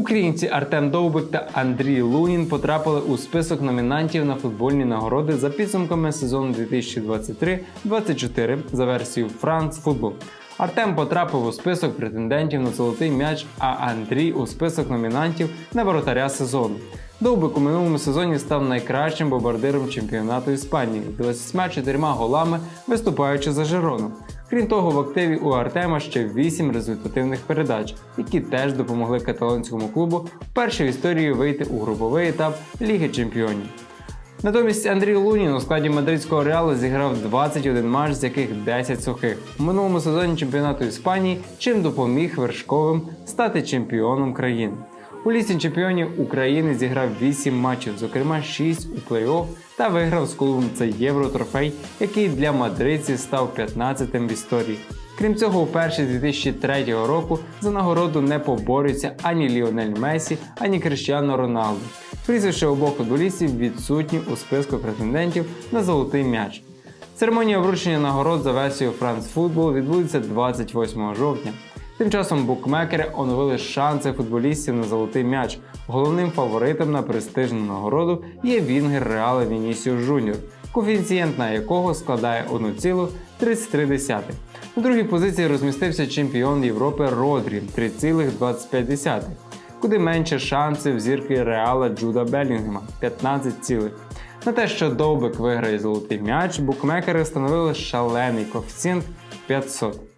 Українці Артем Довбик та Андрій Лунін потрапили у список номінантів на футбольні нагороди за підсумками сезону 2023-24 за версією France Football. Артем потрапив у список претендентів на золотий м'яч, а Андрій у список номінантів на воротаря сезону. Довбик у минулому сезоні став найкращим бомбардиром чемпіонату Іспанії 24 голами, виступаючи за Жирону. Крім того, в активі у Артема ще 8 результативних передач, які теж допомогли каталонському клубу вперше в історії вийти у груповий етап Ліги Чемпіонів. Натомість Андрій Лунін у складі мадридського реалу зіграв 21 матч, з яких 10 сухих. У минулому сезоні чемпіонату Іспанії, чим допоміг вершковим стати чемпіоном країни. У лісі чемпіонів України зіграв 8 матчів, зокрема 6 у плей-офф та виграв з клубом цей євротрофей, який для мадридців став 15-тим в історії. Крім цього, уперше з 2003 року за нагороду не поборються ані Ліонель Месі, ані Криштіано Роналду. Прізвище обох футболістів відсутні у списку претендентів на золотий м'яч. Церемонія вручення нагород за версією Football відбудеться 28 жовтня. Тим часом букмекери оновили шанси футболістів на золотий м'яч. Головним фаворитом на престижну нагороду є Вінгер Реала Вінісіус Жуніор, коефіцієнт на якого складає 1,33. На другій позиції розмістився чемпіон Європи Родрі 3,25, куди менше шансів зірки Реала Джуда Белінгема 15 цілих. На те, що Довбик виграє золотий м'яч, букмекери встановили шалений коефіцієнт 500.